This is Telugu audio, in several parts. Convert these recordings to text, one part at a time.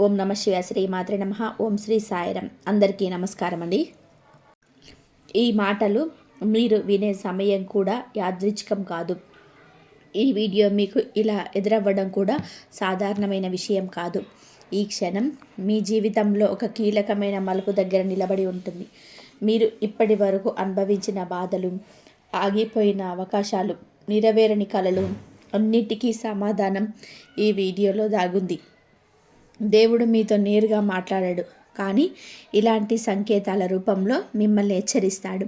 ఓం నమ శివ శ్రీ మాత్రే నమ. ఓం శ్రీ సాయిరం అందరికీ నమస్కారం అండి ఈ మాటలు మీరు వినే సమయం కూడా యాదృచ్ఛికం కాదు. ఈ వీడియో మీకు ఇలా ఎదురవ్వడం కూడా సాధారణమైన విషయం కాదు. ఈ క్షణం మీ జీవితంలో ఒక కీలకమైన మలుపు దగ్గర నిలబడి ఉంటుంది. మీరు ఇప్పటి వరకు అనుభవించిన బాధలు ఆగిపోయిన అవకాశాలు నెరవేరని కళలు అన్నిటికీ సమాధానం ఈ వీడియోలో దాగుంది. దేవుడు మీతో నేరుగా మాట్లాడాడు. కానీ ఇలాంటి సంకేతాల రూపంలో మిమ్మల్ని హెచ్చరిస్తాడు.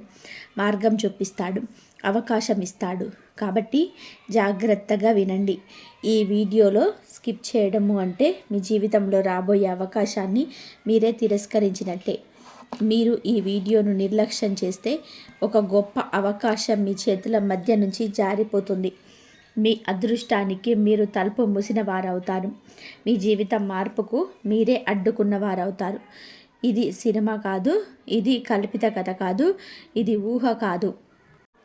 మార్గం చూపిస్తాడు. అవకాశం ఇస్తాడు. కాబట్టి జాగ్రత్తగా వినండి. ఈ వీడియోలో స్కిప్ చేయడము అంటే మీ జీవితంలో రాబోయే అవకాశాన్ని మీరే తిరస్కరించినట్టే. మీరు ఈ వీడియోను నిర్లక్ష్యం చేస్తే ఒక గొప్ప అవకాశం మీ చేతుల మధ్య నుంచి జారిపోతుంది. మీ అదృష్టానికి మీరు తలుపు మూసిన వారవుతారు మీ జీవితం మార్పుకు మీరే అడ్డుకున్న వారవుతారు ఇది సినిమా కాదు ఇది కల్పిత కథ కాదు ఇది ఊహ కాదు.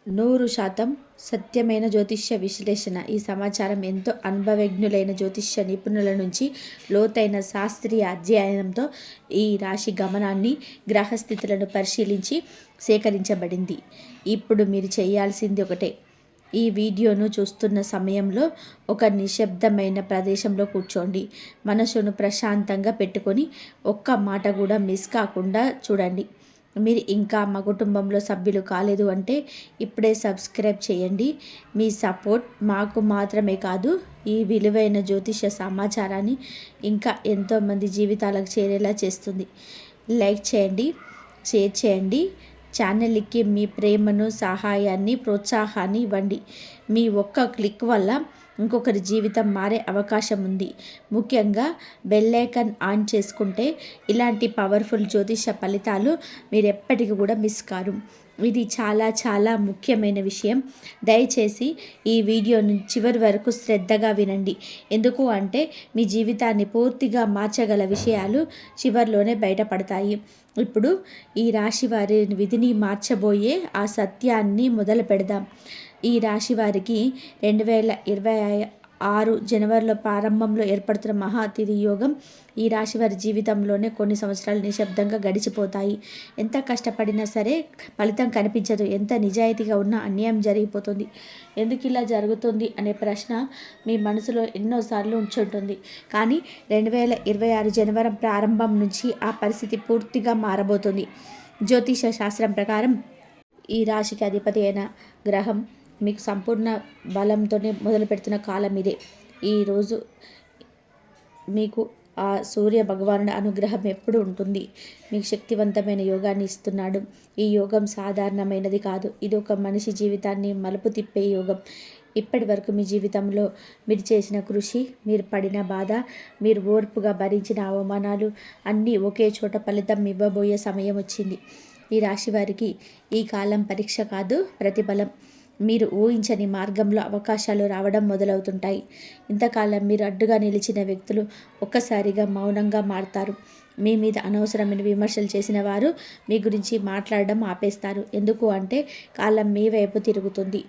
నూరు శాతం సత్యమైన జ్యోతిష్య విశ్లేషణ. ఈ సమాచారం ఎంతో అనుభవజ్ఞులైన జ్యోతిష్య నిపుణుల నుంచి లోతైన శాస్త్రీయ అధ్యయనంతో ఈ రాశి గమనాన్ని గ్రహస్థితులను పరిశీలించి సేకరించబడింది. ఇప్పుడు మీరు చేయాల్సింది ఒకటే ఈ వీడియోను చూస్తున్న సమయంలో ఒక నిశ్శబ్దమైన ప్రదేశంలో కూర్చోండి. మనసును ప్రశాంతంగా పెట్టుకొని ఒక్క మాట కూడా మిస్ కాకుండా చూడండి. మీరు ఇంకా మా కుటుంబంలో సభ్యులు కాలేదు అంటే ఇప్పుడే సబ్స్క్రైబ్ చేయండి. మీ సపోర్ట్ మాకు మాత్రమే కాదు ఈ విలువైన జ్యోతిష సమాచారాన్ని ఇంకా ఎంతోమంది జీవితాలకు చేరేలా చేస్తుంది. లైక్ చేయండి షేర్ చేయండి. ఛానల్కి మీ ప్రేమను సహాయాన్ని ప్రోత్సాహాన్ని ఇవ్వండి. మీ ఒక్క క్లిక్ వల్ల ఇంకొకరి జీవితం మారే అవకాశం ఉంది. ముఖ్యంగా బెల్లైకన్ ఆన్ చేసుకుంటే ఇలాంటి పవర్ఫుల్ జ్యోతిష ఫలితాలు మీరు ఎప్పటికీ కూడా మిస్ కారు. ఇది చాలా చాలా ముఖ్యమైన విషయం. దయచేసి ఈ వీడియోను చివరి వరకు శ్రద్ధగా వినండి. ఎందుకు అంటే మీ జీవితాన్ని పూర్తిగా మార్చగల విషయాలు చివరిలోనే బయటపడతాయి. ఇప్పుడు ఈ రాశి వారి విధిని మార్చబోయే ఆ సత్యాన్ని మొదలు పెడదాం. ఈ రాశి వారికి రెండు వేల ఇరవై ఆరు జనవరిలో ప్రారంభంలో ఏర్పడుతున్న మహాతిథి యోగం ఈ రాశి వారి జీవితంలోనే కొన్ని సంవత్సరాలు నిశ్శబ్దంగా గడిచిపోతాయి. ఎంత కష్టపడినా సరే ఫలితం కనిపించదు. ఎంత నిజాయితీగా ఉన్నా అన్యాయం జరిగిపోతుంది. ఎందుకు ఇలా జరుగుతుంది అనే ప్రశ్న మీ మనసులో ఎన్నోసార్లు ఉంచుంటుంది కానీ రెండు వేల ఇరవై ఆరు జనవరి ప్రారంభం నుంచి ఆ పరిస్థితి పూర్తిగా మారబోతుంది. జ్యోతిష శాస్త్రం ప్రకారం ఈ రాశికి అధిపతి అయిన గ్రహం మీకు సంపూర్ణ బలంతోనే మొదలు పెడుతున్న కాలం ఇదే. ఈరోజు మీకు ఆ సూర్య భగవానుడి అనుగ్రహం ఎప్పుడు ఉంటుంది? మీకు శక్తివంతమైన యోగాన్ని ఇస్తున్నాడు. ఈ యోగం సాధారణమైనది కాదు. ఇది ఒక మనిషి జీవితాన్ని మలుపు తిప్పే యోగం. ఇప్పటి వరకు మీ జీవితంలో మీరు చేసిన కృషి మీరు పడిన బాధ మీరు ఓర్పుగా భరించిన అవమానాలు అన్నీ ఒకే చోట ఫలితం ఇవ్వబోయే సమయం వచ్చింది. ఈ రాశి వారికి ఈ కాలం పరీక్ష కాదు ప్రతిఫలం. మీరు ఊహించని మార్గంలో అవకాశాలు రావడం మొదలవుతుంటాయి. ఇంతకాలం మీరు అడ్డుగా నిలిచిన వ్యక్తులు ఒక్కసారిగా మౌనంగా మారుతారు. మీ మీద అనవసరమైన విమర్శలు చేసిన వారు మీ గురించి మాట్లాడడం ఆపేస్తారు. ఎందుకు అంటే కాలం మీ వైపు తిరుగుతుంది.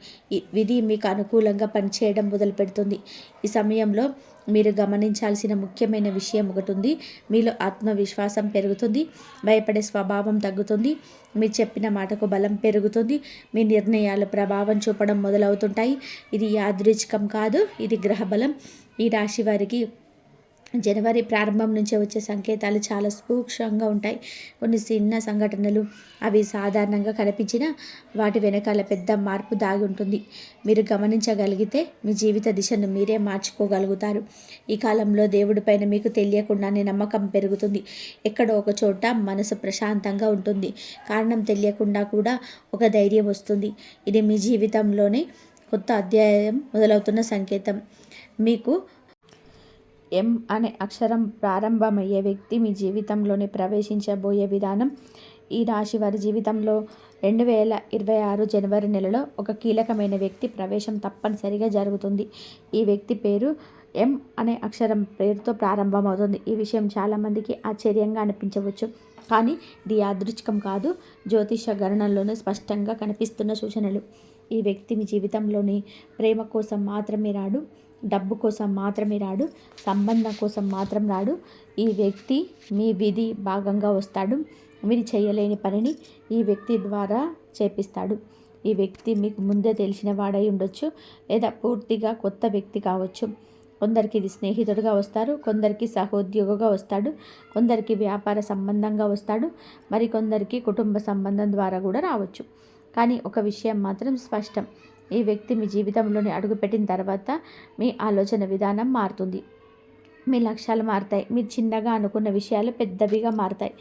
విధి మీకు అనుకూలంగా పనిచేయడం మొదలు పెడుతుంది ఈ సమయంలో మీరు గమనించాల్సిన ముఖ్యమైన విషయం ఒకటి ఉంది మీలో ఆత్మవిశ్వాసం పెరుగుతుంది. భయపడే స్వభావం తగ్గుతుంది. మీరు చెప్పిన మాటకు బలం పెరుగుతుంది. మీ నిర్ణయాలు ప్రభావం చూపడం మొదలవుతుంటాయి. ఇది యాదృచ్ఛికం కాదు. ఇది గ్రహబలం. ఈ రాశి వారికి జనవరి ప్రారంభం నుంచే వచ్చే సంకేతాలు చాలా సూక్ష్మంగా ఉంటాయి. కొన్ని చిన్న సంఘటనలు అవి సాధారణంగా కనిపించిన వాటి వెనకాల పెద్ద మార్పు దాగి ఉంటుంది. మీరు గమనించగలిగితే మీ జీవిత దిశను మీరే మార్చుకోగలుగుతారు. ఈ కాలంలో దేవుడి పైన మీకు తెలియకుండానే నమ్మకం పెరుగుతుంది. ఎక్కడో ఒక చోట మనసు ప్రశాంతంగా ఉంటుంది. కారణం తెలియకుండా కూడా ఒక ధైర్యం వస్తుంది. ఇది మీ జీవితంలోనే కొత్త అధ్యాయం మొదలవుతున్న సంకేతం. మీకు ఎం అనే అక్షరం ప్రారంభమయ్యే వ్యక్తి మీ జీవితంలోనే ప్రవేశించబోయే విధానం. ఈ రాశి వారి జీవితంలో రెండు వేల ఇరవై ఆరు జనవరి నెలలో ఒక కీలకమైన వ్యక్తి ప్రవేశం తప్పనిసరిగా జరుగుతుంది. ఈ వ్యక్తి పేరు ఎం అనే అక్షరం పేరుతో ప్రారంభమవుతుంది. ఈ విషయం చాలామందికి ఆశ్చర్యంగా అనిపించవచ్చు. కానీ ఇది యాదృచ్ఛికం కాదు. జ్యోతిష గణనలోనే స్పష్టంగా కనిపిస్తున్న సూచనలు. ఈ వ్యక్తి మీ జీవితంలోని ప్రేమ కోసం మాత్రమే రాడు. డబ్బు కోసం మాత్రమే రాడు సంబంధం కోసం మాత్రం రాడు. ఈ వ్యక్తి మీ విధి భాగంగా వస్తాడు. మీరు చేయలేని పనిని ఈ వ్యక్తి ద్వారా చేపిస్తాడు. ఈ వ్యక్తి మీకు ముందే తెలిసిన వాడై ఉండొచ్చు లేదా పూర్తిగా కొత్త వ్యక్తి కావచ్చు. కొందరికి ఇది స్నేహితుడుగా వస్తారు కొందరికి సహోద్యోగిగా వస్తాడు కొందరికి వ్యాపార సంబంధంగా వస్తాడు మరి కొందరికి కుటుంబ సంబంధం ద్వారా కూడా రావచ్చు. కానీ ఒక విషయం మాత్రం స్పష్టం ఈ వ్యక్తి మీ జీవితంలోని అడుగుపెట్టిన తర్వాత మీ ఆలోచన విధానం మారుతుంది. మీ లక్ష్యాలు మారుతాయి. మీరు చిన్నగా అనుకున్న విషయాలు పెద్దవిగా మారుతాయి.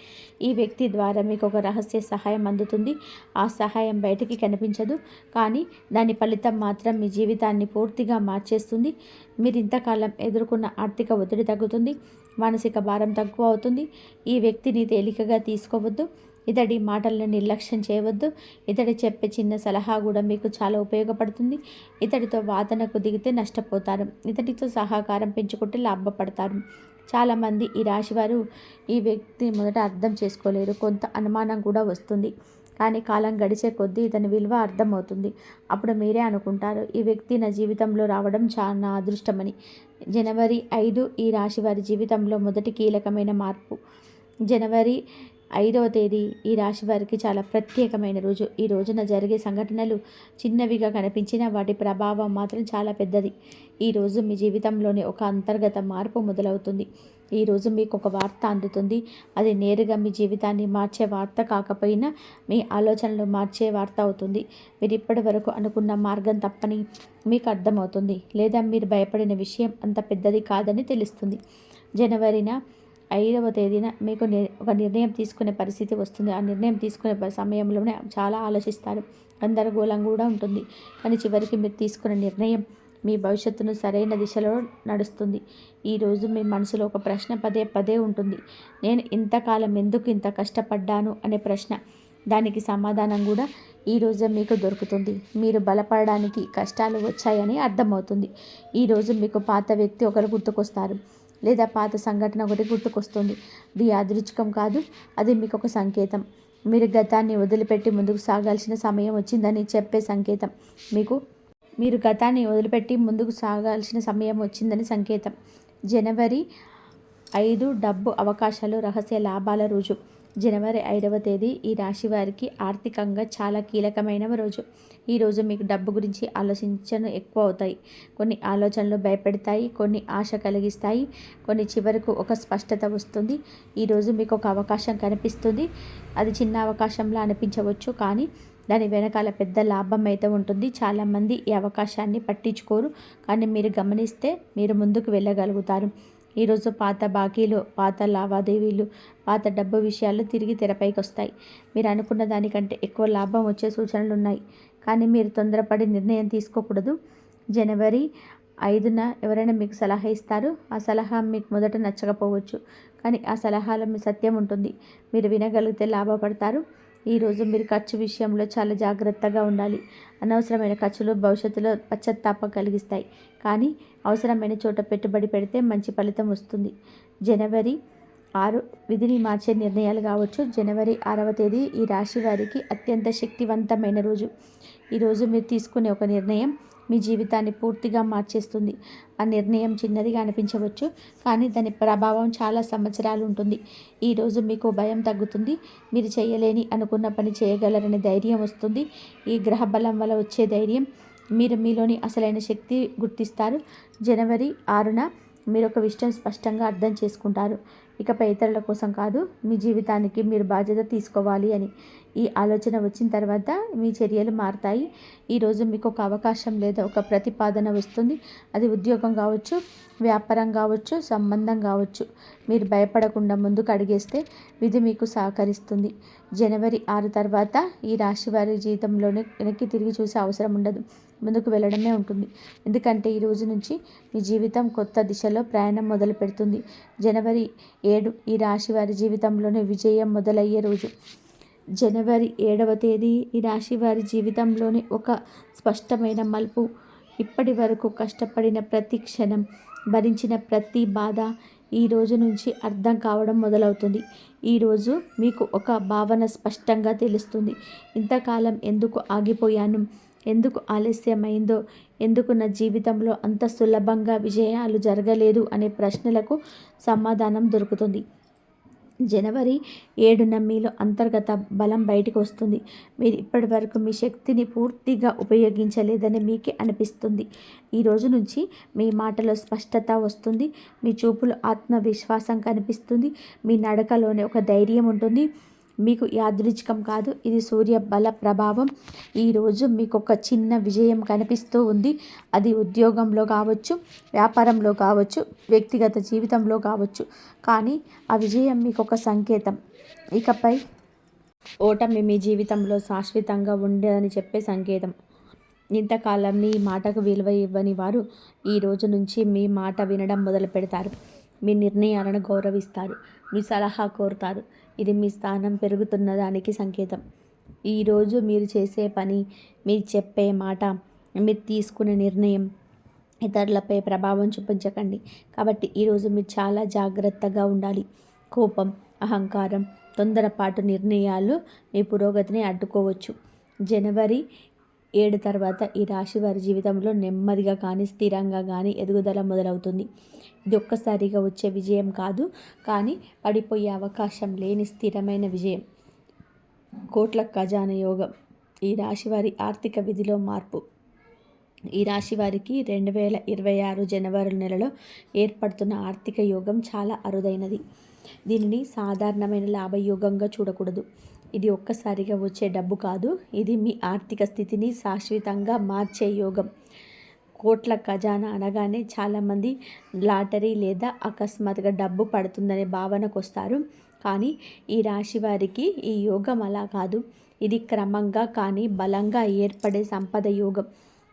ఈ వ్యక్తి ద్వారా మీకు ఒక రహస్య సహాయం అందుతుంది. ఆ సహాయం బయటికి కనిపించదు. కానీ దాని ఫలితం మాత్రం మీ జీవితాన్ని పూర్తిగా మార్చేస్తుంది. మీరు ఇంతకాలం ఎదుర్కొన్న ఆర్థిక ఒత్తిడి తగ్గుతుంది. మానసిక భారం తక్కువ అవుతుంది. ఈ వ్యక్తిని తేలికగా తీసుకోవద్దు. ఇతడి మాటలను నిర్లక్ష్యం చేయవద్దు. ఇతడి చెప్పే చిన్న సలహా కూడా మీకు చాలా ఉపయోగపడుతుంది. ఇతడితో వాదనకు దిగితే నష్టపోతారు. ఇతడితో సహకారం పెంచుకుంటే లాభపడతారు. చాలామంది ఈ రాశివారు ఈ వ్యక్తి మొదట అర్థం చేసుకోలేరు. కొంత అనుమానం కూడా వస్తుంది. కానీ కాలం గడిచే కొద్దీ ఇతని విలువ అర్థమవుతుంది. అప్పుడు మీరే అనుకుంటారు. ఈ వ్యక్తి నా జీవితంలో రావడం చాలా అదృష్టమని. జనవరి ఐదు ఈ రాశి వారి జీవితంలో మొదటి కీలకమైన మార్పు. జనవరి ఐదవ తేదీ ఈ రాశి వారికి చాలా ప్రత్యేకమైన రోజు. ఈ రోజున జరిగే సంఘటనలు చిన్నవిగా కనిపించిన వాటి ప్రభావం మాత్రం చాలా పెద్దది. ఈరోజు మీ జీవితంలోని ఒక అంతర్గత మార్పు మొదలవుతుంది. ఈరోజు మీకు ఒక వార్త అందుతుంది. అది నేరుగా మీ జీవితాన్ని మార్చే వార్త కాకపోయినా మీ ఆలోచనలు మార్చే వార్త అవుతుంది. మీరు ఇప్పటి వరకు అనుకున్న మార్గం తప్పని మీకు అర్థమవుతుంది. లేదా మీరు భయపడిన విషయం అంత పెద్దది కాదని తెలుస్తుంది. జనవరిన ఐదవ తేదీన మీకు ఒక నిర్ణయం తీసుకునే పరిస్థితి వస్తుంది. ఆ నిర్ణయం తీసుకునే సమయంలోనే చాలా ఆలోచిస్తారు. గందరగోళం కూడా ఉంటుంది. కానీ చివరికి మీరు తీసుకున్న నిర్ణయం మీ భవిష్యత్తును సరైన దిశలో నడుస్తుంది. ఈరోజు మీ మనసులో ఒక ప్రశ్న పదే పదే ఉంటుంది. నేను ఇంతకాలం ఎందుకు ఇంత కష్టపడ్డాను అనే ప్రశ్న. దానికి సమాధానం కూడా ఈరోజు మీకు దొరుకుతుంది. మీరు బలపడడానికి కష్టాలు వచ్చాయని అర్థమవుతుంది. ఈరోజు మీకు పాత వ్యక్తి ఒకరు గుర్తుకొస్తారు. లేదా పాత సంఘటన ఒకటి గుర్తుకొస్తుంది. ఇది యాదృచ్ఛికం కాదు అది మీకు ఒక సంకేతం. మీరు గతాన్ని వదిలిపెట్టి ముందుకు సాగాల్సిన సమయం వచ్చిందని చెప్పే సంకేతం. మీకు మీరు గతాన్ని వదిలిపెట్టి ముందుకు సాగాల్సిన సమయం వచ్చిందని సంకేతం. జనవరి ఐదు డబ్బు అవకాశాలు రహస్య లాభాల రోజు. జనవరి ఐదవ తేదీ ఈ రాశి వారికి ఆర్థికంగా చాలా కీలకమైన రోజు. ఈరోజు మీకు డబ్బు గురించి ఆలోచించను ఎక్కువ అవుతాయి. కొన్ని ఆలోచనలు భయపెడతాయి కొన్ని ఆశ కలిగిస్తాయి కొన్ని చివరకు ఒక స్పష్టత వస్తుంది. ఈరోజు మీకు ఒక అవకాశం కనిపిస్తుంది. అది చిన్న అవకాశంలా అనిపించవచ్చు కానీ దాని వెనకాల పెద్ద లాభం అయితే ఉంటుంది. చాలామంది ఈ అవకాశాన్ని పట్టించుకోరు కానీ మీరు గమనిస్తే మీరు ముందుకు వెళ్ళగలుగుతారు. ఈరోజు పాత బాకీలు పాత లావాదేవీలు పాత డబ్బు విషయాలు తిరిగి తెరపైకి వస్తాయి మీరు అనుకున్న దానికంటే ఎక్కువ లాభం వచ్చే సూచనలు ఉన్నాయి కానీ మీరు తొందరపడి నిర్ణయం తీసుకోకూడదు. జనవరి ఐదున ఎవరైనా మీకు సలహా ఇస్తారు. ఆ సలహా మీకు మొదట నచ్చకపోవచ్చు. కానీ ఆ సలహాలో మీ సత్యం ఉంటుంది. మీరు వినగలిగితే లాభపడతారు. ఈరోజు మీరు ఖర్చు విషయంలో చాలా జాగ్రత్తగా ఉండాలి. అనవసరమైన ఖర్చులు భవిష్యత్తులో పశ్చాత్తాపం కలిగిస్తాయి. కానీ అవసరమైన చోట పెట్టుబడి పెడితే మంచి ఫలితం వస్తుంది. జనవరి ఆరు విధిని మార్చే నిర్ణయాలు కావచ్చు. జనవరి ఆరవ తేదీ ఈ రాశి వారికి అత్యంత శక్తివంతమైన రోజు. ఈరోజు మీరు తీసుకునే ఒక నిర్ణయం మీ జీవితాన్ని పూర్తిగా మార్చేస్తుంది. ఆ నిర్ణయం చిన్నదిగా అనిపించవచ్చు కానీ దాని ప్రభావం చాలా సంవత్సరాలు ఉంటుంది. ఈరోజు మీకు భయం తగ్గుతుంది. మీరు చేయలేని అనుకున్న పని చేయగలరనే ధైర్యం వస్తుంది. ఈ గ్రహ బలం వల్ల వచ్చే ధైర్యం మీరు మీలోని అసలైన శక్తి గుర్తిస్తారు. జనవరి ఆరున మీరు ఒక విషయం స్పష్టంగా అర్థం చేసుకుంటారు. ఇకపై ఇతరుల కోసం కాదు మీ జీవితానికి మీరు బాధ్యత తీసుకోవాలి అని ఈ ఆలోచన వచ్చిన తర్వాత మీ చర్యలు మారుతాయి. ఈరోజు మీకు ఒక అవకాశం లేదా ఒక ప్రతిపాదన వస్తుంది. అది ఉద్యోగం కావచ్చు వ్యాపారం కావచ్చు సంబంధం కావచ్చు. మీరు భయపడకుండా ముందుకు అడిగేస్తే విధి మీకు సహకరిస్తుంది. జనవరి ఆరు తర్వాత ఈ రాశి వారి జీవితంలోనే వెనక్కి తిరిగి చూసే అవసరం ఉండదు. ముందుకు వెళ్ళడమే ఉంటుంది. ఎందుకంటే ఈ రోజు నుంచి మీ జీవితం కొత్త దిశలో ప్రయాణం మొదలు పెడుతుంది. జనవరి ఏడు ఈ రాశి వారి జీవితంలోనే విజయం మొదలయ్యే రోజు. జనవరి ఏడవ తేదీ ఈ రాశి వారి జీవితంలోని ఒక స్పష్టమైన మలుపు. ఇప్పటి వరకు కష్టపడిన ప్రతి క్షణం భరించిన ప్రతి బాధ ఈ రోజు నుంచి అర్థం కావడం మొదలవుతుంది. ఈరోజు మీకు ఒక భావన స్పష్టంగా తెలుస్తుంది. ఇంతకాలం ఎందుకు ఆగిపోయాను? ఎందుకు ఆలస్యమైందో ఎందుకు నా జీవితంలో అంత సులభంగా విజయాలు జరగలేదు అనే ప్రశ్నలకు సమాధానం దొరుకుతుంది. జనవరి ఏడున మీలో అంతర్గత బలం బయటకు వస్తుంది. మీరు ఇప్పటి వరకు మీ శక్తిని పూర్తిగా ఉపయోగించలేదని మీకే అనిపిస్తుంది. ఈ రోజు నుంచి మీ మాటలో స్పష్టత వస్తుంది. మీ చూపులో ఆత్మవిశ్వాసం కనిపిస్తుంది. మీ నడకలోనే ఒక ధైర్యం ఉంటుంది. మీకు యాదృచ్ఛికం కాదు. ఇది సూర్య బల ప్రభావం. ఈరోజు మీకు ఒక చిన్న విజయం కనిపిస్తూ ఉంది. అది ఉద్యోగంలో కావచ్చు వ్యాపారంలో కావచ్చు వ్యక్తిగత జీవితంలో కావచ్చు. కానీ ఆ విజయం మీకు ఒక సంకేతం. ఇకపై ఓటమి మీ జీవితంలో శాశ్వతంగా ఉండదని చెప్పే సంకేతం. ఇంతకాలం మీ మాటకు విలువ ఇవ్వని వారు ఈ రోజు నుంచి మీ మాట వినడం మొదలు పెడతారు మీ నిర్ణయాలను గౌరవిస్తారు. మీ సలహా కోరుతారు. ఇది మీ స్థానం పెరుగుతున్న దానికి సంకేతం. ఈరోజు మీరు చేసే పని మీరు చెప్పే మాట మీరు తీసుకునే నిర్ణయం ఇతరులపై ప్రభావం చూపించకండి. కాబట్టి ఈరోజు మీరు చాలా జాగ్రత్తగా ఉండాలి. కోపం అహంకారం తొందరపాటు నిర్ణయాలు మీ పురోగతిని అడ్డుకోవచ్చు. జనవరి ఏడు తర్వాత ఈ రాశి వారి జీవితంలో నెమ్మదిగా కానీ స్థిరంగా కానీ ఎదుగుదల మొదలవుతుంది. ఇది ఒక్కసారిగా వచ్చే విజయం కాదు కానీ పడిపోయే అవకాశం లేని స్థిరమైన విజయం. కోట్ల ఖజాన యోగం. ఈ రాశి వారి ఆర్థిక విధిలో మార్పు. ఈ రాశి వారికి రెండు వేల ఇరవై ఆరు జనవరి నెలలో ఏర్పడుతున్న ఆర్థిక యోగం చాలా అరుదైనది. దీనిని సాధారణమైన లాభయోగంగా చూడకూడదు. ఇది ఒక్కసారిగా వచ్చే డబ్బు కాదు. ఇది మీ ఆర్థిక స్థితిని శాశ్వతంగా మార్చే యోగం. కోట్ల ఖజానా అనగానే చాలామంది లాటరీ లేదా అకస్మాత్తుగా డబ్బు పడుతుందనే భావనకు వస్తారు. కానీ ఈ రాశి వారికి ఈ యోగం అలా కాదు. ఇది క్రమంగా కానీ బలంగా ఏర్పడే సంపద యోగం.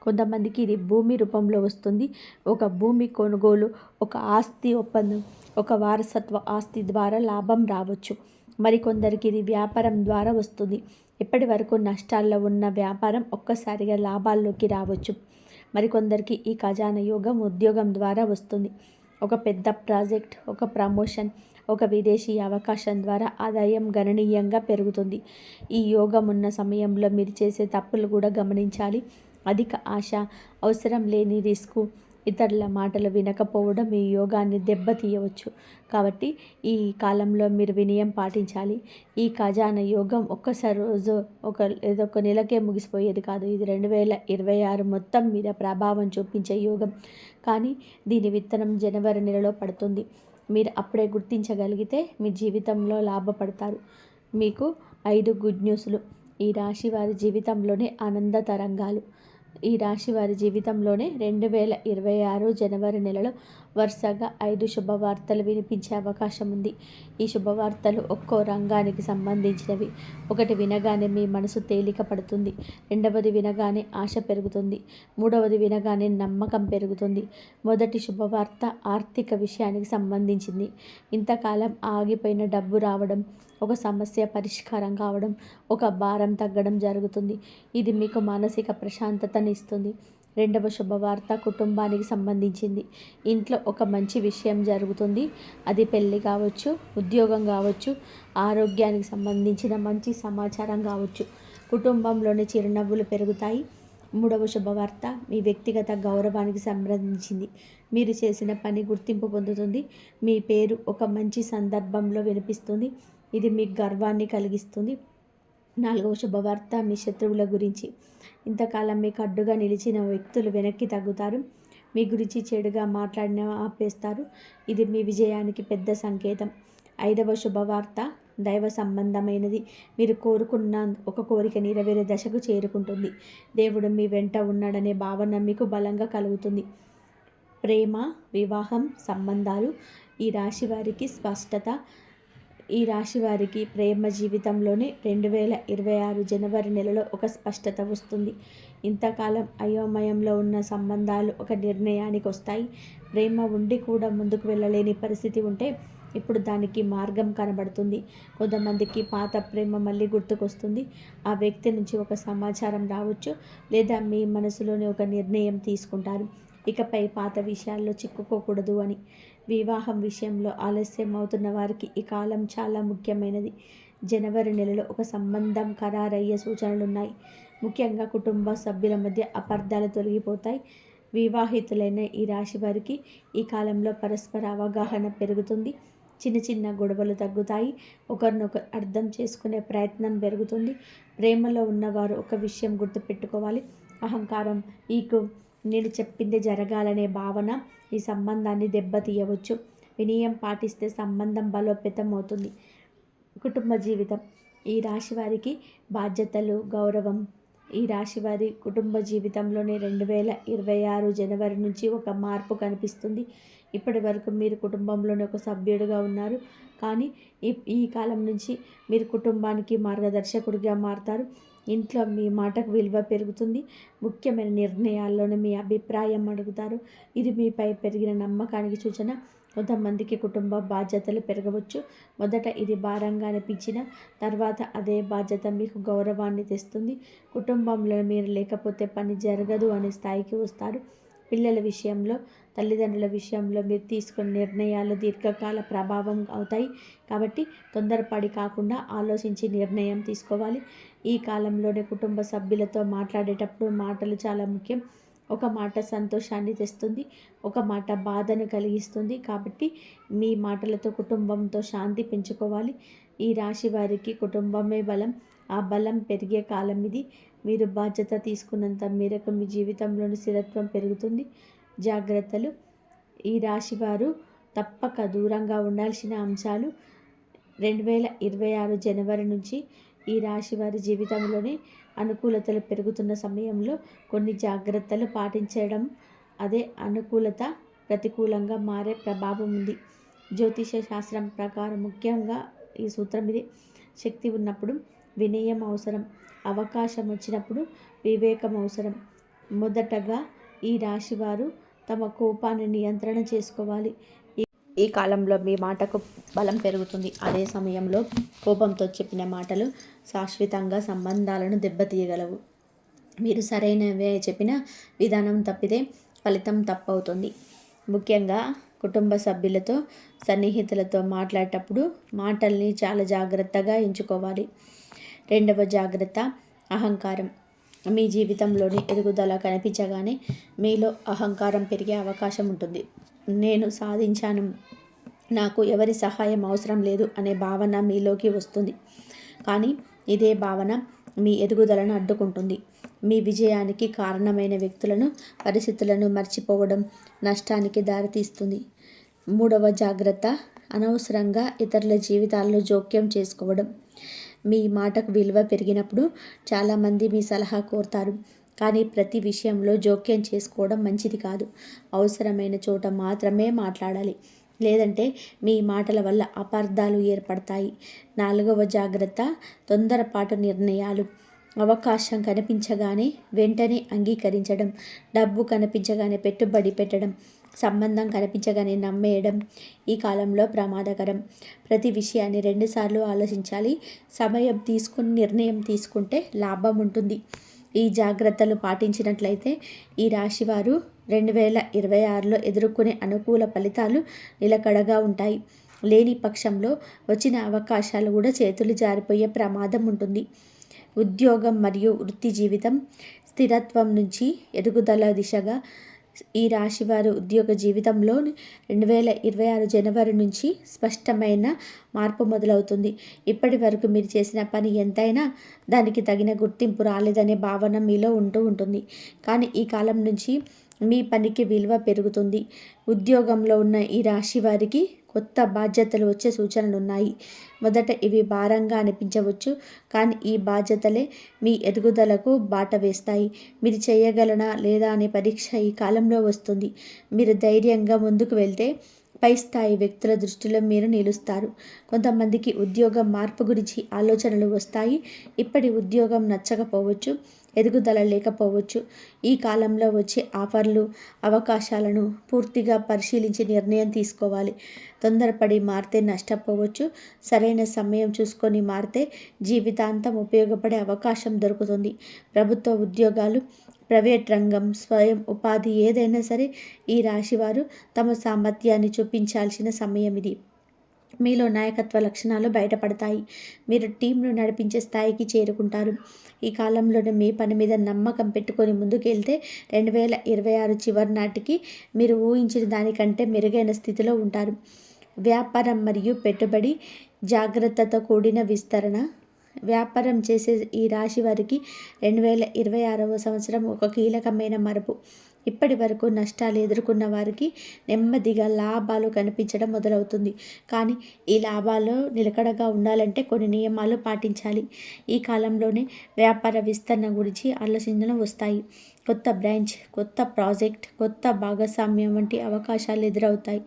కొంతమందికి ఇది భూమి రూపంలో వస్తుంది. ఒక భూమి కొనుగోలు ఒక ఆస్తి ఒప్పందం ఒక వారసత్వ ఆస్తి ద్వారా లాభం రావచ్చు. మరికొందరికి ఇది వ్యాపారం ద్వారా వస్తుంది. ఇప్పటి వరకు నష్టాల్లో ఉన్న వ్యాపారం ఒక్కసారిగా లాభాల్లోకి రావచ్చు? మరికొందరికి ఈ ఖజానా యోగం ఉద్యోగం ద్వారా వస్తుంది. ఒక పెద్ద ప్రాజెక్ట్ ఒక ప్రమోషన్ ఒక విదేశీ అవకాశం ద్వారా ఆదాయం గణనీయంగా పెరుగుతుంది. ఈ యోగం ఉన్న సమయంలో మీరు చేసే తప్పులు కూడా గమనించాలి. అధిక ఆశ అవసరం లేని రిస్కు ఇతరుల మాటలు వినకపోవడం ఈ యోగాన్ని దెబ్బతీయవచ్చు. కాబట్టి ఈ కాలంలో మీరు వినయం పాటించాలి. ఈ ఖజానా యోగం ఒక్కసారి రోజు ఒక ఏదో ఒక నెలకే ముగిసిపోయేది కాదు. ఇది రెండు వేల ఇరవై ఆరు మొత్తం మీద ప్రభావం చూపించే యోగం. కానీ దీని విత్తనం జనవరి నెలలో పడుతుంది. మీరు అప్పుడే గుర్తించగలిగితే మీ జీవితంలో లాభపడతారు. మీకు ఐదు గుడ్ న్యూస్లు. ఈ రాశి వారి జీవితంలోనే ఆనంద తరంగాలు ఈ రాశి వారి జీవితంలోనే రెండు వేల ఇరవై ఆరు జనవరి నెలలో వరుసగా ఐదు శుభవార్తలు వినిపించే అవకాశం ఉంది. ఈ శుభవార్తలు ఒక్కో రంగానికి సంబంధించినవి. ఒకటి వినగానే మీ మనసు తేలిక పడుతుంది. రెండవది వినగానే ఆశ పెరుగుతుంది. మూడవది వినగానే నమ్మకం పెరుగుతుంది. మొదటి శుభవార్త ఆర్థిక విషయానికి సంబంధించింది. ఇంతకాలం ఆగిపోయిన డబ్బు రావడం ఒక సమస్య పరిష్కారం కావడం ఒక భారం తగ్గడం జరుగుతుంది. ఇది మీకు మానసిక ప్రశాంతతని ఇస్తుంది. రెండవ శుభవార్త కుటుంబానికి సంబంధించింది. ఇంట్లో ఒక మంచి విషయం జరుగుతుంది. అది పెళ్ళి కావచ్చు ఉద్యోగం కావచ్చు ఆరోగ్యానికి సంబంధించిన మంచి సమాచారం కావచ్చు. కుటుంబంలోని చిరునవ్వులు పెరుగుతాయి. మూడవ శుభవార్త మీ వ్యక్తిగత గౌరవానికి సంబంధించింది. మీరు చేసిన పని గుర్తింపు పొందుతుంది. మీ పేరు ఒక మంచి సందర్భంలో వినిపిస్తుంది. ఇది మీకు గర్వాన్ని కలిగిస్తుంది. నాలుగవ శుభవార్త. మీ శత్రువుల గురించి. ఇంతకాలం మీకు అడ్డుగా నిలిచిన వ్యక్తులు వెనక్కి తగ్గుతారు. మీ గురించి చెడుగా మాట్లాడిన ఆపేస్తారు. ఇది మీ విజయానికి పెద్ద సంకేతం. ఐదవ శుభవార్త. దైవ సంబంధమైనది. మీరు కోరుకున్న ఒక కోరిక నెరవేరే దశకు చేరుకుంటుంది. దేవుడు మీ వెంట ఉన్నాడనే భావన మీకు బలంగా కలుగుతుంది. ప్రేమ వివాహం సంబంధాలు. ఈ రాశి వారికి స్పష్టత. ఈ రాశి వారికి ప్రేమ జీవితంలోనే రెండు వేల ఇరవై ఆరు జనవరి నెలలో ఒక స్పష్టత వస్తుంది. ఇంతకాలం అయోమయంలో ఉన్న సంబంధాలు ఒక నిర్ణయానికి వస్తాయి. ప్రేమ ఉండి కూడా ముందుకు వెళ్ళలేని పరిస్థితి ఉంటే ఇప్పుడు దానికి మార్గం కనబడుతుంది. కొంతమందికి పాత ప్రేమ మళ్ళీ గుర్తుకొస్తుంది. ఆ వ్యక్తి నుంచి ఒక సమాచారం రావచ్చు లేదా మీ మనసులోని ఒక నిర్ణయం తీసుకుంటారు. ఇకపై పాత విషయాల్లో చిక్కుకోకూడదు అని. వివాహం విషయంలో ఆలస్యం అవుతున్న వారికి ఈ కాలం చాలా ముఖ్యమైనది. జనవరి నెలలో ఒక సంబంధం ఖరారయ్యే సూచనలు ఉన్నాయి ముఖ్యంగా కుటుంబ సభ్యుల మధ్య అపార్థాలు తొలగిపోతాయి. వివాహితులైన ఈ రాశి వారికి ఈ కాలంలో పరస్పర అవగాహన పెరుగుతుంది. చిన్న చిన్న గొడవలు తగ్గుతాయి. ఒకరినొకరు అర్థం చేసుకునే ప్రయత్నం పెరుగుతుంది. ప్రేమలో ఉన్నవారు ఒక విషయం గుర్తుపెట్టుకోవాలి. అహంకారం ఈకు నేను చెప్పింది జరగాలనే భావన ఈ సంబంధాన్ని దెబ్బతీయవచ్చు. వినయం పాటిస్తే సంబంధం బలోపేతం అవుతుంది కుటుంబ జీవితం. ఈ రాశి వారికి బాధ్యతలు గౌరవం. ఈ రాశి వారి కుటుంబ జీవితంలోనే రెండు వేల ఇరవై ఆరు జనవరి నుంచి ఒక మార్పు కనిపిస్తుంది. ఇప్పటి వరకు మీరు కుటుంబంలోని ఒక సభ్యుడిగా ఉన్నారు. కానీ ఈ ఈ కాలం నుంచి మీరు కుటుంబానికి మార్గదర్శకుడిగా మారుతారు. ఇంట్లో మీ మాటకు విలువ పెరుగుతుంది. ముఖ్యమైన నిర్ణయాల్లోనూ మీ అభిప్రాయం అడుగుతారు. ఇది మీపై పెరిగిన నమ్మకానికి సూచన. కొంతమందికి కుటుంబ బాధ్యతలు పెరగవచ్చు. మొదట ఇది భారంగా అనిపించిన తర్వాత అదే బాధ్యత మీకు గౌరవాన్ని తెస్తుంది. కుటుంబంలో మీరు లేకపోతే పని జరగదు అనే స్థాయికి వస్తారు. పిల్లల విషయంలో తల్లిదండ్రుల విషయంలో మీరు తీసుకున్న నిర్ణయాలు దీర్ఘకాల ప్రభావం అవుతాయి. కాబట్టి తొందరపడి కాకుండా ఆలోచించి నిర్ణయం తీసుకోవాలి. ఈ కాలంలోనే కుటుంబ సభ్యులతో మాట్లాడేటప్పుడు మాటలు చాలా ముఖ్యం. ఒక మాట సంతోషాన్ని తెస్తుంది ఒక మాట బాధను కలిగిస్తుంది. కాబట్టి మీ మాటలతో కుటుంబంతో శాంతి పెంచుకోవాలి. ఈ రాశి వారికి కుటుంబమే బలం. ఆ బలం పెరిగే కాలం ఇది. మీరు బాధ్యత తీసుకున్నంత మేరకు మీ జీవితంలోని స్థిరత్వం పెరుగుతుంది. జాగ్రత్తలు. ఈ రాశివారు తప్పక దూరంగా ఉండాల్సిన అంశాలు. రెండు వేల ఇరవై ఆరు జనవరి నుంచి ఈ రాశి వారి జీవితంలోని అనుకూలతలు పెరుగుతున్న సమయంలో కొన్ని జాగ్రత్తలు పాటించడం అదే అనుకూలత ప్రతికూలంగా మారే ప్రభావం ఉంది. జ్యోతిష శాస్త్రం ప్రకారం ముఖ్యంగా ఈ సూత్రం ఇది. శక్తి ఉన్నప్పుడు వినయం అవసరం. అవకాశం వచ్చినప్పుడు వివేకం అవసరం. మొదటగా ఈ రాశివారు తమ కోపాన్ని నియంత్రణ చేసుకోవాలి. ఈ కాలంలో మీ మాటకు బలం పెరుగుతుంది. అదే సమయంలో కోపంతో చెప్పిన మాటలు శాశ్వతంగా సంబంధాలను దెబ్బతీయగలవు. మీరు సరైనవే చెప్పిన విధానం తప్పితే ఫలితం తప్పవుతుంది. ముఖ్యంగా కుటుంబ సభ్యులతో సన్నిహితులతో మాట్లాడేటప్పుడు మాటల్ని చాలా జాగ్రత్తగా ఎంచుకోవాలి. రెండవ జాగ్రత్త అహంకారం. మీ జీవితంలోని ఎదుగుదల కనిపించగానే మీలో అహంకారం పెరిగే అవకాశం ఉంటుంది. నేను సాధించాను. నాకు ఎవరి సహాయం అవసరం లేదు అనే భావన మీలోకి వస్తుంది. కానీ ఇదే భావన మీ ఎదుగుదలను అడ్డుకుంటుంది. మీ విజయానికి కారణమైన వ్యక్తులను పరిస్థితులను మర్చిపోవడం నష్టానికి దారితీస్తుంది. మూడవ జాగ్రత్త అనవసరంగా ఇతరుల జీవితాల్లో జోక్యం చేసుకోవడం. మీ మాటకు విలువ పెరిగినప్పుడు చాలామంది మీ సలహా కోరుతారు. కానీ ప్రతి విషయంలో జోక్యం చేసుకోవడం మంచిది కాదు. అవసరమైన చోట మాత్రమే మాట్లాడాలి. లేదంటే మీ మాటల వల్ల అపార్థాలు ఏర్పడతాయి. నాలుగవ జాగ్రత్త తొందరపాటు నిర్ణయాలు. అవకాశం కనిపించగానే వెంటనే అంగీకరించడం డబ్బు కనిపించగానే పెట్టుబడి పెట్టడం సంబంధం కనిపించగానే నమ్మేయడం ఈ కాలంలో ప్రమాదకరం. ప్రతి విషయాన్ని రెండుసార్లు ఆలోచించాలి. సమయం తీసుకుని నిర్ణయం తీసుకుంటే లాభం ఉంటుంది. ఈ జాగ్రత్తలు పాటించినట్లయితే ఈ రాశివారు రెండు వేల ఇరవై ఆరులో ఎదుర్కొనే అనుకూల ఫలితాలు నిలకడగా ఉంటాయి. లేని పక్షంలో వచ్చిన అవకాశాలు కూడా చేతులు జారిపోయే ప్రమాదం ఉంటుంది. ఉద్యోగం మరియు వృత్తి జీవితం స్థిరత్వం నుంచి ఎదుగుదల దిశగా ఈ రాశివారు ఉద్యోగ జీవితంలో రెండు వేల ఇరవై ఆరు జనవరి నుంచి స్పష్టమైన మార్పు మొదలవుతుంది. ఇప్పటి వరకు మీరు చేసిన పని ఎంతైనా దానికి తగిన గుర్తింపు రాలేదనే భావన మీలో ఉంటూ ఉంటుంది. కానీ ఈ కాలం నుంచి మీ పనికి విలువ పెరుగుతుంది. ఉద్యోగంలో ఉన్న ఈ రాశి వారికి కొత్త బాధ్యతలు వచ్చే సూచనలు ఉన్నాయి మొదట ఇవి భారంగా అనిపించవచ్చు కానీ ఈ బాధ్యతలే మీ ఎదుగుదలకు బాట వేస్తాయి. మీరు చేయగలనా లేదా అనే పరీక్ష ఈ కాలంలో వస్తుంది. మీరు ధైర్యంగా ముందుకు వెళ్తే పై స్థాయి వ్యక్తుల దృష్టిలో మీరు నిలుస్తారు. కొంతమందికి ఉద్యోగం మార్పు గురించి ఆలోచనలు వస్తాయి. ఇప్పటి ఉద్యోగం నచ్చకపోవచ్చు. ఎదుగుదల లేకపోవచ్చు. ఈ కాలంలో వచ్చే ఆఫర్లు అవకాశాలను పూర్తిగా పరిశీలించి నిర్ణయం తీసుకోవాలి. తొందరపడి మారితే నష్టపోవచ్చు. సరైన సమయం చూసుకొని మారితే జీవితాంతం ఉపయోగపడే అవకాశం దొరుకుతుంది. ప్రభుత్వ ఉద్యోగాలు ప్రైవేట్ రంగం స్వయం ఉపాధి ఏదైనా సరే ఈ రాశివారు తమ సామర్థ్యాన్ని చూపించాల్సిన సమయం ఇది. మీలో నాయకత్వ లక్షణాలు బయటపడతాయి. మీరు టీంను నడిపించే స్థాయికి చేరుకుంటారు. ఈ కాలంలోనే మీ పని మీద నమ్మకం పెట్టుకొని ముందుకెళ్తే రెండు వేల ఇరవై ఆరు చివరి నాటికి మీరు ఊహించిన దానికంటే మెరుగైన స్థితిలో ఉంటారు. వ్యాపారం మరియు పెట్టుబడి జాగ్రత్తతో కూడిన విస్తరణ. వ్యాపారం చేసే ఈ రాశి వారికి రెండు వేల ఇరవై ఆరవ సంవత్సరం ఒక కీలకమైన మరపు. ఇప్పటి వరకు నష్టాలు ఎదుర్కొన్న వారికి నెమ్మదిగా లాభాలు కనిపించడం మొదలవుతుంది. కానీ ఈ లాభాలు నిలకడగా ఉండాలంటే కొన్ని నియమాలు పాటించాలి. ఈ కాలంలోనే వ్యాపార విస్తరణ గురించి ఆలోచనలు వస్తాయి. కొత్త బ్రాంచ్ కొత్త ప్రాజెక్ట్ కొత్త భాగస్వామ్యం వంటి అవకాశాలు ఎదురవుతాయి.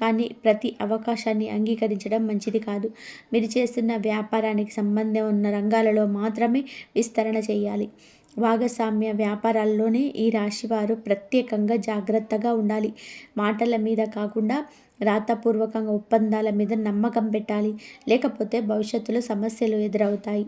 కానీ ప్రతి అవకాశాన్ని అంగీకరించడం మంచిది కాదు. మీరు చేస్తున్న వ్యాపారానికి సంబంధం ఉన్న రంగాలలో మాత్రమే విస్తరణ చేయాలి. భాగస్వామ్య వ్యాపారాల్లోనే ఈ రాశివారు ప్రత్యేకంగా జాగ్రత్తగా ఉండాలి. మాటల మీద కాకుండా రాతపూర్వకంగా ఒప్పందాల మీద నమ్మకం పెట్టాలి. లేకపోతే భవిష్యత్తులో సమస్యలు ఎదురవుతాయి.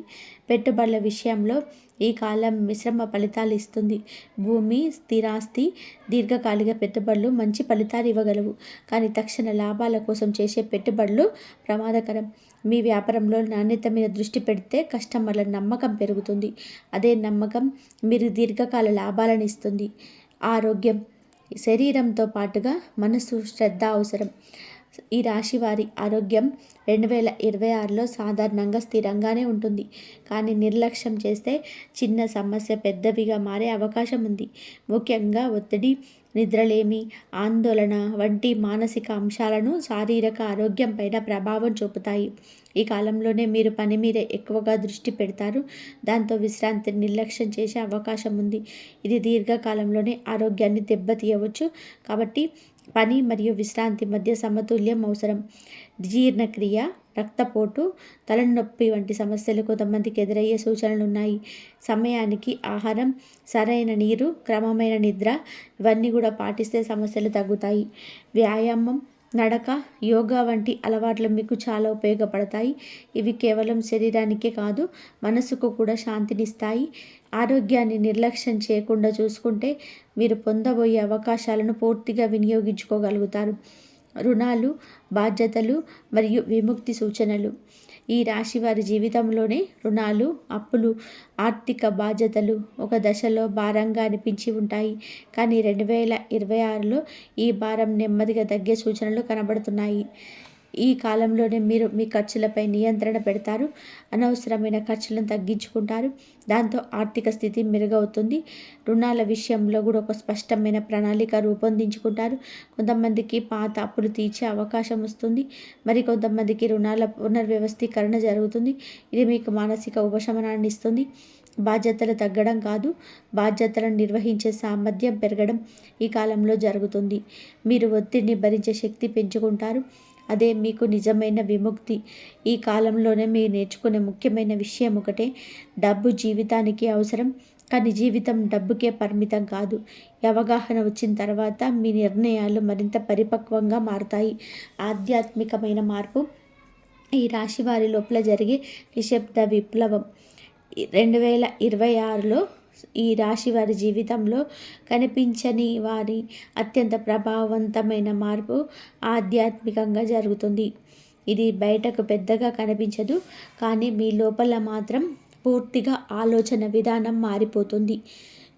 పెట్టుబడుల విషయంలో ఈ కాలం మిశ్రమ ఫలితాలు ఇస్తుంది. భూమి స్థిరాస్తి దీర్ఘకాలిక పెట్టుబడులు మంచి ఫలితాలు ఇవ్వగలవు. కానీ తక్షణ లాభాల కోసం చేసే పెట్టుబడులు ప్రమాదకరం. మీ వ్యాపారంలో నాణ్యత మీద దృష్టి పెడితే కస్టమర్ల నమ్మకం పెరుగుతుంది. అదే నమ్మకం మీరు దీర్ఘకాల లాభాలను ఇస్తుంది. ఆరోగ్యం శరీరంతో పాటుగా మనసు శ్రద్ధ అవసరం. ఈ రాశి వారి ఆరోగ్యం రెండు వేల ఇరవై ఆరులో సాధారణంగా స్థిరంగానే ఉంటుంది. కానీ నిర్లక్ష్యం చేస్తే చిన్న సమస్య పెద్దవిగా మారే అవకాశం ఉంది. ముఖ్యంగా ఒత్తిడి నిద్రలేమి ఆందోళన వంటి మానసిక అంశాలను శారీరక ఆరోగ్యం పైన ప్రభావం చూపుతాయి. ఈ కాలంలోనే మీరు పని మీద ఎక్కువగా దృష్టి పెడతారు. దాంతో విశ్రాంతి నిర్లక్ష్యం చేసే అవకాశం ఉంది. ఇది దీర్ఘకాలంలోనే ఆరోగ్యాన్ని దెబ్బతీయవచ్చు. కాబట్టి పని మరియు విశ్రాంతి మధ్య సమతుల్యం అవసరం. జీర్ణక్రియ రక్తపోటు తలనొప్పి వంటి సమస్యలు కొంతమందికి ఎదురయ్యే సూచనలు ఉన్నాయి. సమయానికి ఆహారం సరైన నీరు క్రమమైన నిద్ర ఇవన్నీ కూడా పాటిస్తే సమస్యలు తగ్గుతాయి. వ్యాయామం నడక యోగా వంటి అలవాట్లు మీకు చాలా ఉపయోగపడతాయి. ఇవి కేవలం శరీరానికే కాదు మనసుకు కూడా శాంతినిస్తాయి. ఆరోగ్యాన్ని నిర్లక్ష్యం చేయకుండా చూసుకుంటే మీరు పొందబోయే అవకాశాలను పూర్తిగా వినియోగించుకోగలుగుతారు. రుణాలు బాధ్యతలు మరియు విముక్తి సూచనలు. ఈ రాశి వారి జీవితంలోనే రుణాలు అప్పులు ఆర్థిక బాధ్యతలు ఒక దశలో భారంగా అనిపించి ఉంటాయి. కానీ రెండు వేల ఇరవై ఆరులో ఈ భారం నెమ్మదిగా తగ్గే సూచనలు కనబడుతున్నాయి. ఈ కాలంలోనే మీరు మీ ఖర్చులపై నియంత్రణ పెడతారు అనవసరమైన ఖర్చులను తగ్గించుకుంటారు. దాంతో ఆర్థిక స్థితి మెరుగవుతుంది. రుణాల విషయంలో కూడా ఒక స్పష్టమైన ప్రణాళిక రూపొందించుకుంటారు. కొంతమందికి పాత అప్పులు తీర్చే అవకాశం వస్తుంది. మరి కొంతమందికి రుణాల పునర్వ్యవస్థీకరణ జరుగుతుంది. ఇది మీకు మానసిక ఉపశమనాన్ని ఇస్తుంది. బాధ్యతలు తగ్గడం కాదు. బాధ్యతలను నిర్వహించే సామర్థ్యం పెరగడం ఈ కాలంలో జరుగుతుంది. మీరు ఒత్తిడిని భరించే శక్తి పెంచుకుంటారు. అదే మీకు నిజమైన విముక్తి. ఈ కాలంలోనే మీరు నేర్చుకునే ముఖ్యమైన విషయం ఒకటే డబ్బు జీవితానికి అవసరం కానీ జీవితం డబ్బుకే పరిమితం కాదు. అవగాహన వచ్చిన తర్వాత మీ నిర్ణయాలు మరింత పరిపక్వంగా మారుతాయి. ఆధ్యాత్మికమైన మార్పు ఈ రాశి వారి లోపల జరిగే నిశ్శబ్ద విప్లవం. రెండు వేల ఇరవై ఆరులో ఈ రాశి వారి జీవితంలో కనిపించని వారి అత్యంత ప్రభావవంతమైన మార్పు ఆధ్యాత్మికంగా జరుగుతుంది. ఇది బయటకు పెద్దగా కనిపించదు కానీ మీ లోపల మాత్రం పూర్తిగా ఆలోచన విధానం మారిపోతుంది.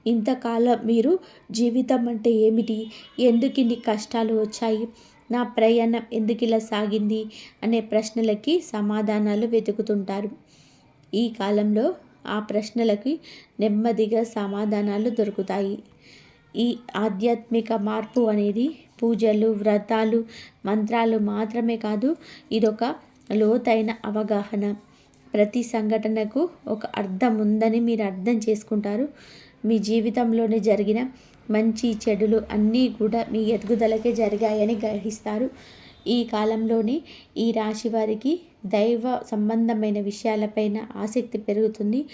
ఇంతకాలం మీరు జీవితం అంటే ఏమిటి? ఎందుకు ఇన్ని కష్టాలు వచ్చాయి? నా ప్రయాణం ఎందుకు ఇలా సాగింది? అనే ప్రశ్నలకి సమాధానాలు వెతుకుతుంటారు. ఈ కాలంలో ఆ ప్రశ్నలకి నెమ్మదిగా సమాధానాలు దొరుకుతాయి. ఈ ఆధ్యాత్మిక మార్పు అనేది పూజలు వ్రతాలు మంత్రాలు మాత్రమే కాదు ఇదొక లోతైన అవగాహన. ప్రతి సంఘటనకు ఒక అర్థం ఉందని మీరు అర్థం చేసుకుంటారు. మీ జీవితంలోనే జరిగిన మంచి చెడులు అన్నీ కూడా మీ ఎదుగుదలకే జరిగాయని గ్రహిస్తారు. ఈ కాలంలోనే ఈ రాశి వారికి దైవ సంబంధమైన విషయాలపైన ఆసక్తి పెరుగుతుంది.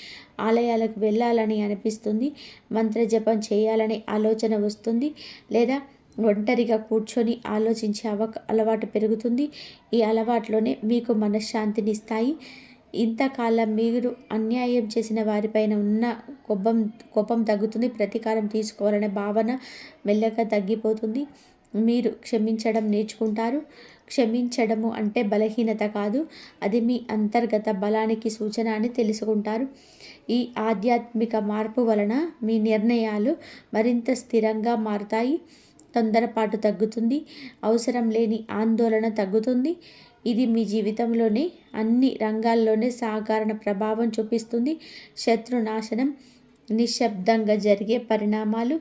ఆలయాలకు వెళ్ళాలని అనిపిస్తుంది. మంత్ర జపం చేయాలనే ఆలోచన వస్తుంది. లేదా ఒంటరిగా కూర్చొని ఆలోచించే అవ అలవాటు పెరుగుతుంది. ఈ అలవాట్లోనే మీకు మనశ్శాంతిని ఇస్తాయి. ఇంతకాలం మీరు అన్యాయం చేసిన వారిపైన ఉన్న కోపం కోపం తగ్గుతుంది. ప్రతీకారం తీసుకోవాలనే భావన మెల్లగా తగ్గిపోతుంది. మీరు క్షమించడం నేర్చుకుంటారు. క్షమించడము అంటే బలహీనత కాదు. అది మీ అంతర్గత బలానికి సూచన అని తెలుసుకుంటారు. ఈ ఆధ్యాత్మిక మార్పు వలన మీ నిర్ణయాలు మరింత స్థిరంగా మారుతాయి. తొందరపాటు తగ్గుతుంది. అవసరం లేని ఆందోళన తగ్గుతుంది. ఇది మీ జీవితంలోనే అన్ని రంగాల్లోనే సాధారణ ప్రభావం చూపిస్తుంది. శత్రునాశనం నిశ్శబ్దంగా జరిగే పరిణామాలు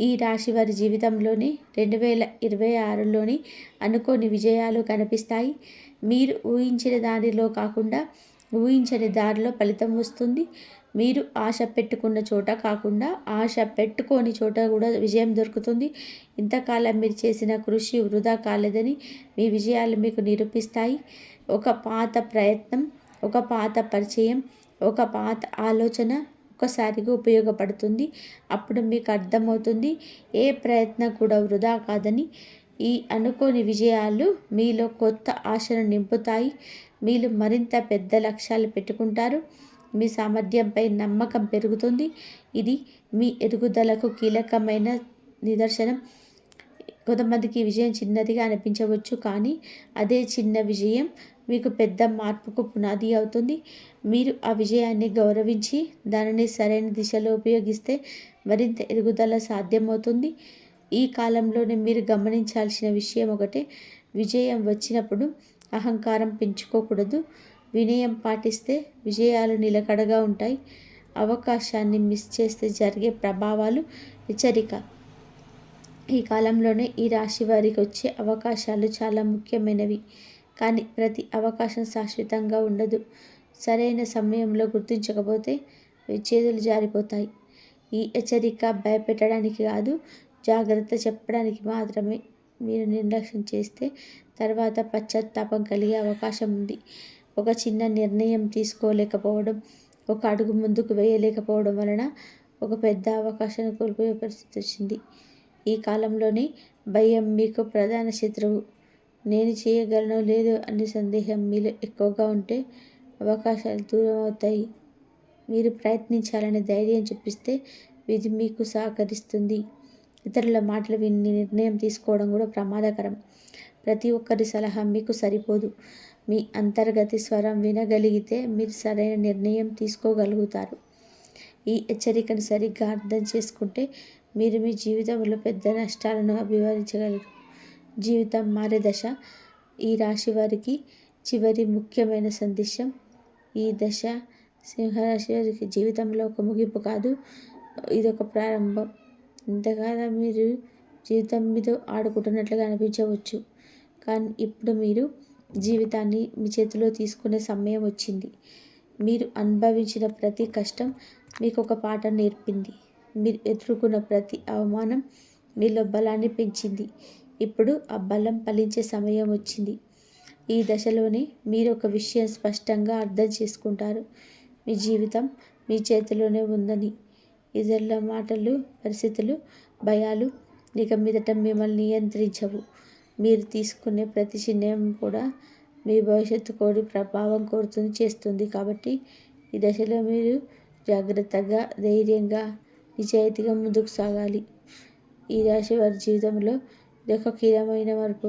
ఈ రాశి వారి జీవితంలోని రెండు వేల ఇరవై ఆరులోని అనుకోని విజయాలు కనిపిస్తాయి. మీరు ఊహించిన దారిలో కాకుండా ఊహించని దారిలో ఫలితం వస్తుంది. మీరు ఆశ పెట్టుకున్న చోట కాకుండా ఆశ పెట్టుకోని చోట కూడా విజయం దొరుకుతుంది. ఇంతకాలం మీరు చేసిన కృషి వృధా కాలేదని మీ విజయాలు మీకు నిరూపిస్తాయి. ఒక పాత ప్రయత్నం ఒక పాత పరిచయం ఒక పాత ఆలోచన ఒక్కసారిగా ఉపయోగపడుతుంది. అప్పుడు మీకు అర్థమవుతుంది. ఏ ప్రయత్నం కూడా వృధా కాదని. ఈ అనుకోని విజయాలు మీలో కొత్త ఆశను నింపుతాయి. మీరు మరింత పెద్ద లక్ష్యాలు పెట్టుకుంటారు. మీ సామర్థ్యంపై నమ్మకం పెరుగుతుంది. ఇది మీ ఎదుగుదలకు కీలకమైన నిదర్శనం. కొంతమందికి విజయం చిన్నదిగా అనిపించవచ్చు కానీ అదే చిన్న విజయం మీకు పెద్ద మార్పుకు పునాది అవుతుంది. మీరు ఆ విజయాన్ని గౌరవించి దానిని సరైన దిశలో ఉపయోగిస్తే మరింత ఎరుగుదల సాధ్యమవుతుంది. ఈ కాలంలోనే మీరు గమనించాల్సిన విషయం ఒకటే. విజయం వచ్చినప్పుడు అహంకారం పెంచుకోకూడదు. వినయం పాటిస్తే విజయాలు నిలకడగా ఉంటాయి. అవకాశాన్ని మిస్ చేస్తే జరిగే ప్రభావాలు హెచ్చరిక. ఈ కాలంలోనే ఈ రాశి వారికి వచ్చే అవకాశాలు చాలా ముఖ్యమైనవి. కానీ ప్రతి అవకాశం శాశ్వతంగా ఉండదు. సరైన సమయంలో గుర్తించకపోతే చేతులు జారిపోతాయి. ఈ హెచ్చరిక భయపెట్టడానికి కాదు జాగ్రత్త చెప్పడానికి మాత్రమే మీరు నిర్లక్ష్యం చేస్తే తర్వాత పశ్చాత్తాపం కలిగే అవకాశం ఉంది. ఒక చిన్న నిర్ణయం తీసుకోలేకపోవడం ఒక అడుగు ముందుకు వేయలేకపోవడం వలన ఒక పెద్ద అవకాశాన్ని కోల్పోయే పరిస్థితి వచ్చింది. ఈ కాలంలోనే భయం మీకు ప్రధాన శత్రువు. నేను చేయగలను లేదో అనే సందేహం మీలో ఎక్కువగా ఉంటే అవకాశాలు దూరం అవుతాయి మీరు ప్రయత్నించాలని ధైర్యం చూపిస్తే విధి మీకు సహకరిస్తుంది. ఇతరుల మాటలు విని నిర్ణయం తీసుకోవడం కూడా ప్రమాదకరం. ప్రతి ఒక్కరి సలహా మీకు సరిపోదు. మీ అంతర్గతి స్వరం వినగలిగితే మీరు సరైన నిర్ణయం తీసుకోగలుగుతారు. ఈ హెచ్చరికను సరిగ్గా అర్థం చేసుకుంటే మీరు మీ జీవితంలో పెద్ద నష్టాలను అభివరించగలరు జీవితం మారే దశ. ఈ రాశి వారికి చివరి ముఖ్యమైన సందేశం. ఈ దశ సింహరాశి వారికి జీవితంలో ఒక ముగింపు కాదు ఇది ఒక ప్రారంభం. ఇంతకాలం మీరు జీవితం మీద ఆడుకుంటున్నట్లుగా అనిపించవచ్చు. కానీ ఇప్పుడు మీరు జీవితాన్ని మీ చేతిలో తీసుకునే సమయం వచ్చింది. మీరు అనుభవించిన ప్రతి కష్టం మీకు ఒక పాట నేర్పింది. మీరు ఎదుర్కొన్న ప్రతి అవమానం మీలో బలాన్ని పెంచింది. ఇప్పుడు ఆ బలం ఫలించే సమయం వచ్చింది. ఈ దశలోనే మీరు ఒక విషయం స్పష్టంగా అర్థం చేసుకుంటారు. మీ జీవితం మీ చేతిలోనే ఉందని. ఇతరుల మాటలు పరిస్థితులు భయాలు ఇక మీదట మిమ్మల్ని నియంత్రించవు. మీరు తీసుకునే ప్రతి నిర్ణయం కూడా మీ భవిష్యత్తు కోడి ప్రభావం కోరుతుంది చేస్తుంది. కాబట్టి ఈ దశలో మీరు జాగ్రత్తగా ధైర్యంగా నిజాయితీగా ముందుకు సాగాలి. ఈ రాశి వారి జీవితంలో ఇది ఒక కీలమైన మార్పు.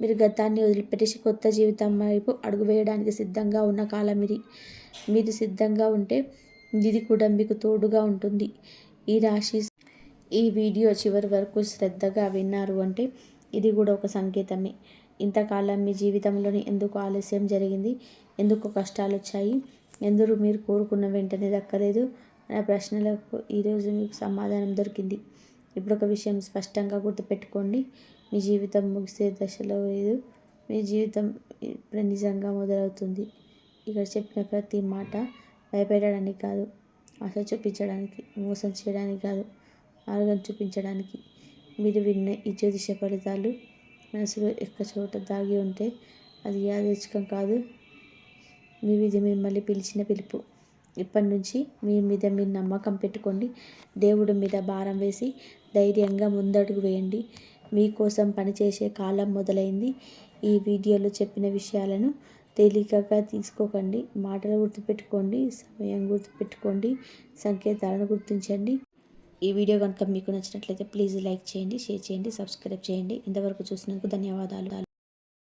మీరు గతాన్ని వదిలిపెట్టేసి కొత్త జీవితం వైపు అడుగు వేయడానికి సిద్ధంగా ఉన్న కాలం ఇది. మీరు సిద్ధంగా ఉంటే ఇది కూడా మీకు తోడుగా ఉంటుంది. ఈ రాశి ఈ వీడియో చివరి వరకు శ్రద్ధగా విన్నారు అంటే ఇది కూడా ఒక సంకేతమే. ఇంతకాలం మీ జీవితంలోని ఎందుకు ఆలస్యం జరిగింది? ఎందుకు కష్టాలు వచ్చాయి? ఎందుకు మీరు కోరుకున్న వెంటనే దక్కలేదు? అనే ప్రశ్నలకు ఈరోజు మీకు సమాధానం దొరికింది. ఇప్పుడు ఒక విషయం స్పష్టంగా గుర్తుపెట్టుకోండి. మీ జీవితం ముగిసే దశలో లేదు. మీ జీవితం ఇప్పుడు నిజంగా మొదలవుతుంది. ఇక్కడ చెప్పిన ప్రతి మాట భయపెట్టడానికి కాదు ఆశ చూపించడానికి మోసం చేయడానికి కాదు ఆరోగ్యం చూపించడానికి. మీరు విన్న ఈ జ్యోతిష ఫలితాలు మనసులో ఎక్క చోట దాగి ఉంటే అది యాదృచ్ఛికం కాదు. మీ విధి మిమ్మల్ని పిలిచిన పిలుపు. ఇప్పటి నుంచి మీ మీద మీరు నమ్మకం పెట్టుకోండి. దేవుడి మీద భారం వేసి ధైర్యంగా ముందడుగు వేయండి. మీకోసం పనిచేసే కాలం మొదలైంది. ఈ వీడియోలో చెప్పిన విషయాలను తేలికగా తీసుకోకండి. మాటలు గుర్తుపెట్టుకోండి. సమయం గుర్తుపెట్టుకోండి. సంకేతాలను గుర్తించండి. ఈ వీడియో కనుక మీకు నచ్చినట్లయితే ప్లీజ్ లైక్ చేయండి షేర్ చేయండి సబ్స్క్రైబ్ చేయండి. ఇంతవరకు చూసినందుకు ధన్యవాదాలు.